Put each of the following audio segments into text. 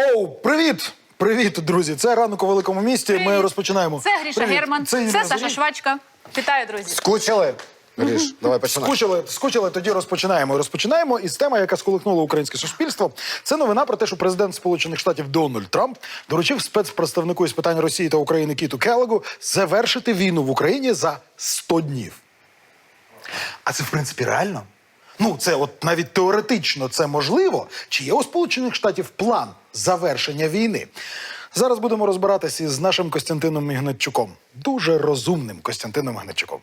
Оу, привіт! Привіт, друзі! Це ранок у великому місті. Ми розпочинаємо. Це Гріша Привіт. Герман, Це, це, Саша Швачка. Вітаю, друзі. Скучили? Гріш, давай починай. Скучили, скучили, тоді розпочинаємо. Розпочинаємо із теми, яка сколихнула українське суспільство. Це новина про те, що президент Сполучених Штатів Дональд Трамп доручив спецпредставнику із питань Росії та України Кіту Келегу завершити війну в Україні за 100 днів. А це в принципі реально? Ну, це от навіть теоретично це можливо. Чи є у Сполучених Штатів план завершення війни? Зараз будемо розбиратися із нашим Костянтином Ігнатчуком. Дуже розумним Костянтином Ігнатчуком.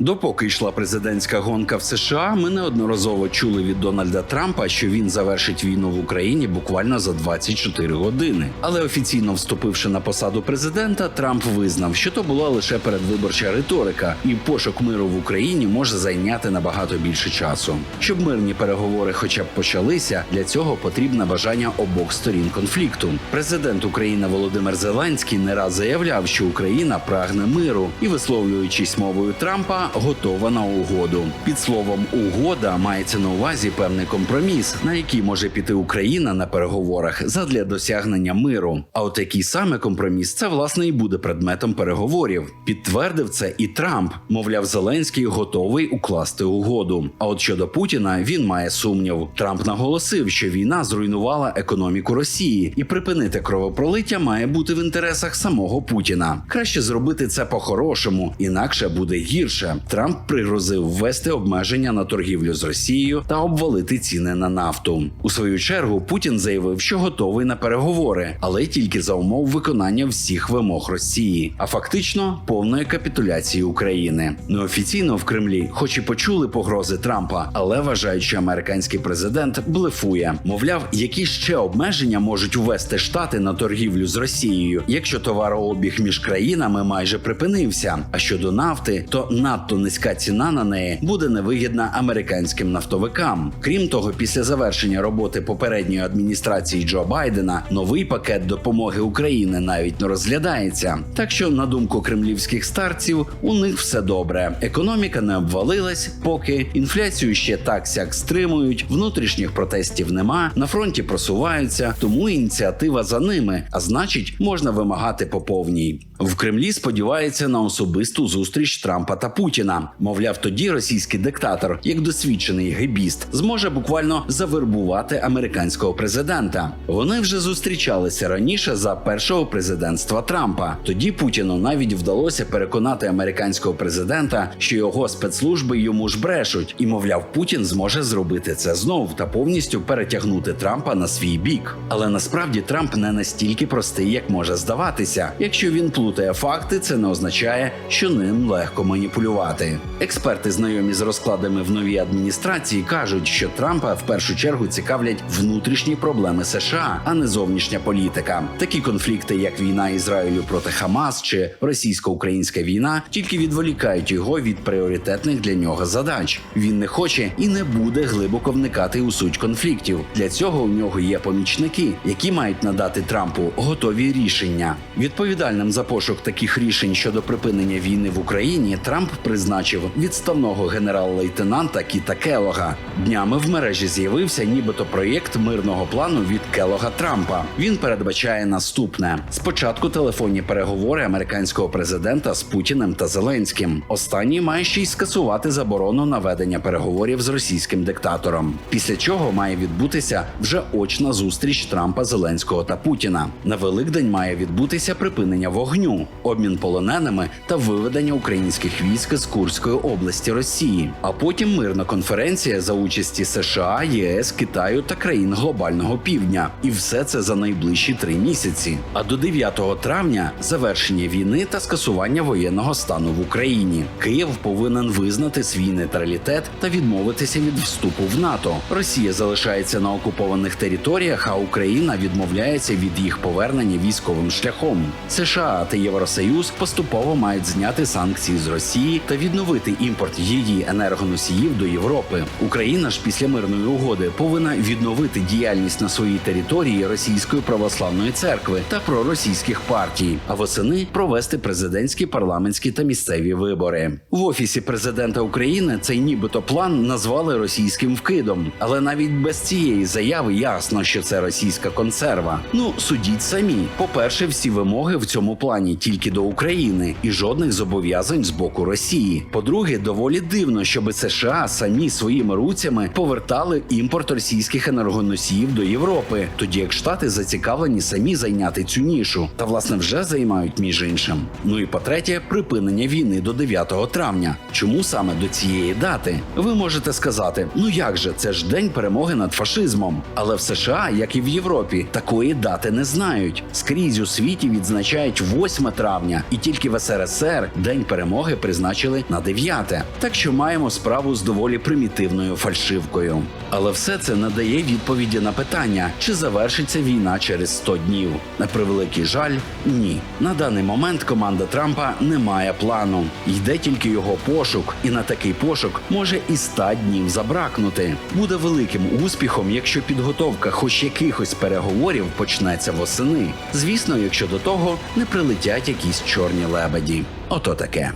Допоки йшла президентська гонка в США, ми неодноразово чули від Дональда Трампа, що він завершить війну в Україні буквально за 24 години. Але офіційно вступивши на посаду президента, Трамп визнав, що то була лише передвиборча риторика, і пошук миру в Україні може зайняти набагато більше часу. Щоб мирні переговори, хоча б почалися, для цього потрібне бажання обох сторін конфлікту. Президент України Володимир Зеленський не раз заявляв, що Україна прагне миру і, висловлюючись мовою Трампа, готова на угоду. Під словом угода мається на увазі певний компроміс, на який може піти Україна на переговорах задля досягнення миру. А от який саме компроміс це власне і буде предметом переговорів. Підтвердив це і Трамп. Мовляв, Зеленський готовий укласти угоду. А от щодо Путіна він має сумнів. Трамп наголосив, що війна зруйнувала економіку Росії, і припинити кровопролиття має бути в інтересах самого Путіна. Краще зробити це по-хорошому, інакше буде гірше. Трамп пригрозив ввести обмеження на торгівлю з Росією та обвалити ціни на нафту. У свою чергу Путін заявив, що готовий на переговори, але тільки за умов виконання всіх вимог Росії, а фактично повної капітуляції України. Неофіційно в Кремлі, хоч і почули погрози Трампа, але вважають, що американський президент блефує. Мовляв, які ще обмеження можуть ввести штати на торгівлю з Росією, якщо товарообіг між країнами майже припинився. А щодо нафти, то надто низька ціна на неї буде невигідна американським нафтовикам. Крім того, після завершення роботи попередньої адміністрації Джо Байдена новий пакет допомоги Україні навіть не розглядається. Так що, на думку кремлівських старців, у них все добре. Економіка не обвалилась, поки інфляцію ще так сяк стримують, внутрішніх протестів нема, на фронті просуваються, тому ініціатива за ними, а значить, можна вимагати по повній. В Кремлі сподіваються на особисту зустріч Трампа та Путіна. Мовляв, тоді російський диктатор, як досвідчений гебіст, зможе буквально завербувати американського президента. Вони вже зустрічалися раніше за першого президентства Трампа. Тоді Путіну навіть вдалося переконати американського президента, що його спецслужби йому ж брешуть, і мовляв, Путін зможе зробити це знов та повністю перетягнути Трампа на свій бік. Але насправді Трамп не настільки простий, як може здаватися. Якщо він плутає факти, це не означає, що ним легко маніпулювати. Експерти, знайомі з розкладами в новій адміністрації, кажуть, що Трампа в першу чергу цікавлять внутрішні проблеми США, а не зовнішня політика. Такі конфлікти, як війна Ізраїлю проти Хамас чи російсько-українська війна, тільки відволікають його від пріоритетних для нього задач. Він не хоче і не буде глибоко вникати у суть конфліктів. Для цього у нього є помічники, які мають надати Трампу готові рішення. Відповідальним за пошук таких рішень щодо припинення війни в Україні Трамп призначив відставного генерал-лейтенанта Кіта Келога. Днями в мережі з'явився нібито проєкт мирного плану від Келога Трампа. Він передбачає наступне: спочатку телефонні переговори американського президента з Путіним та Зеленським. Останній має ще й скасувати заборону на ведення переговорів з російським диктатором. Після чого має відбутися вже очна зустріч Трампа, Зеленського та Путіна. На Великдень має відбутися припинення вогню, обмін полоненими та виведення українських військ з Курської області Росії. А потім мирна конференція за участі США, ЄС, Китаю та країн глобального півдня. І все це за найближчі три місяці. А до 9 травня завершення війни та скасування воєнного стану в Україні. Київ повинен визнати свій нейтралітет та відмовитися від вступу в НАТО. Росія залишається на окупованих територіях, а Україна відмовляється від їх повернення військовим шляхом. США та Євросоюз поступово мають зняти санкції з Росії та відновити імпорт її енергоносіїв до Європи. Україна ж після мирної угоди повинна відновити діяльність на своїй території Російської православної церкви та проросійських партій, а восени провести президентські, парламентські та місцеві вибори. В офісі президента України цей нібито план назвали російським вкидом, але навіть без цієї заяви ясно, що це російська консерва. Ну судіть самі. По-перше, всі вимоги в цьому плані тільки до України і жодних зобов'язань з боку Росії. По-друге, доволі дивно, щоб США самі своїми руцями повертали імпорт російських енергоносіїв до Європи, тоді як Штати зацікавлені самі зайняти цю нішу, та власне вже займають між іншим. Ну і по-третє, припинення війни до 9 травня. Чому саме до цієї дати? Ви можете сказати: ну як же, це ж день перемоги над фашизмом. Але в США, як і в Європі, такої дати не знають. Скрізь у світі відзначають 8 травня, і тільки в СРСР день перемоги призначили на 9. Так що маємо справу з доволі примітивною фальшивкою. Але все це не дає відповіді на питання, чи завершиться війна через 100 днів. На превеликий жаль, ні. На даний момент команда Трампа не має плану. Йде тільки його пошук, і на такий пошук може і 100 днів забракнути. Буде великим успіхом, якщо підготовка хоч якихось переговорів почнеться восени. Звісно, якщо до того не прилетять якісь чорні лебеді. Ото таке.